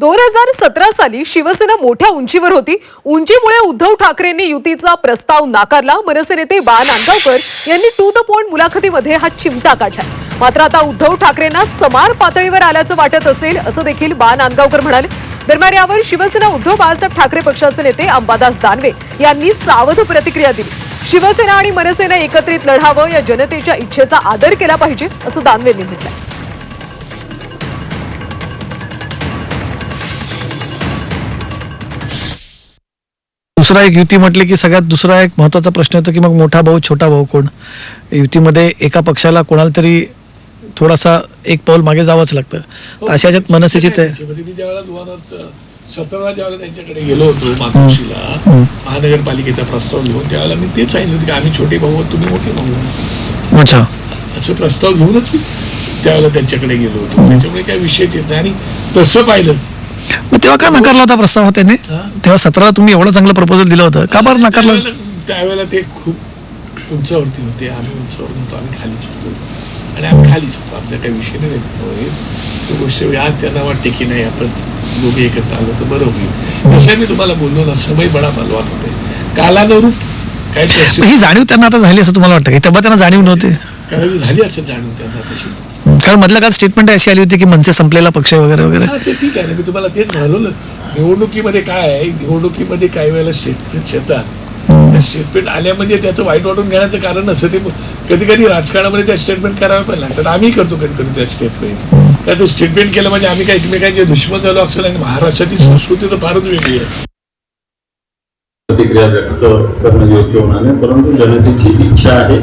दोन हजार सतरा साली शिवसेना मोठ्या उंचीवर होती. उंचीमुळे उद्धव ठाकरेंनी युतीचा प्रस्ताव नाकारला. मनसे नेते बाळा नांदगावकर यांनी टू द पॉइंट मुलाखतीमध्ये हा चिमटा काढला. मात्र आता उद्धव ठाकरेंना समान पातळीवर आल्याचं वाटत असेल असं देखील बा नांदगावकर म्हणाले. दरम्यान यावर शिवसेना उद्धव बाळासाहेब ठाकरे पक्षाचे नेते अंबादास दानवे यांनी सावध प्रतिक्रिया दिली. शिवसेना आणि मनसेनं एकत्रित लढावं या जनतेच्या इच्छेचा आदर केला पाहिजे असं दानवेंनी म्हटलं दुसरा एक युती म्हटले की सगळ्यात दुसरा एक महत्त्वाचा प्रश्न येतो की मग मोठा भाऊ छोटा भाऊ कोण? युतीमध्ये एका पक्षाला कोणाला तरी थोडासा एक पाऊल मागे जावंच लागतं. तर अशा याच्यात मनसेची ते मी ज्यावेळेला दोन हजार सतरा ज्यावेळेला त्यांच्याकडे गेलो होतो मातोश्रीला महानगरपालिकेचा प्रस्ताव घेऊन त्यावेळेला मी तेच सांगितलं होतं की आम्ही छोटे भाऊ आहोत, तुम्ही मोठे भाऊ आहात. अच्छा. असं प्रस्ताव घेऊनच मी त्यावेळेला त्यांच्याकडे गेलो होतो. त्याच्यामुळे काही विषयच येत नाही. आणि तसं पाहिलं मग तेव्हा का नाकारला होता प्रस्ताव हा त्याने? हा? तेव्हा सतराला तुम्ही एवढं चांगलं प्रपोजल दिलं होतं. का बरं नाकारलं त्यावेळेला त्यावेळेला ते खूप उंचावरती होते. आम्ही उंचावर नव्हतो आम्ही खालीच होतो. आणि आम्ही खालीच होतो. आमचा काही विषय नाही त्याच्यामुळे. ती गोष्ट आज त्यांना वाटते की नाही आपण दोघे एकत्र आलो तर बरं होईल. तसं मी तुम्हाला बोललो ना समय बडा बलवान होते. कालानुरूप काय मग ही जाणीव त्यांना आता झाली असं तुम्हाला वाटतं की? तेव्हा त्यांना जाणीव नव्हती. करावी झाली असं जाणून त्यांना तशी. कारण मधल्या काळात स्टेटमेंट अशी आली होती की मनसे संपलेला पक्ष वगैरे वगैरे. हा ते ठीक आहे ना मी तुम्हाला तेच म्हणालो ना. निवडणुकीमध्ये काय आहे? निवडणुकीमध्ये काही वेळेला स्टेटमेंट येतात. त्या स्टेटमेंट आल्या म्हणजे त्याचं वाईट वाटून घेण्याचं कारण असं ते कधी कधी राजकारणामध्ये त्या स्टेटमेंट करावे पण लागतात. आम्ही करतो कधी कधी त्या स्टेटमेंट त्या स्टेटमेंट केलं म्हणजे आम्ही काही एकमेकांचे दुश्मन झालो असेल आणि महाराष्ट्राची संस्कृती तर फारच वेगळी आहे. प्रतिक्रिया व्यक्त करणं योग्य होणार नाही परंतु जनतेची इच्छा आहे.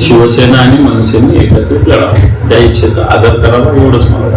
शिवसेना आणि मनसेने एकत्रित लढावं त्या इच्छेचा आदर करावा एवढंच मला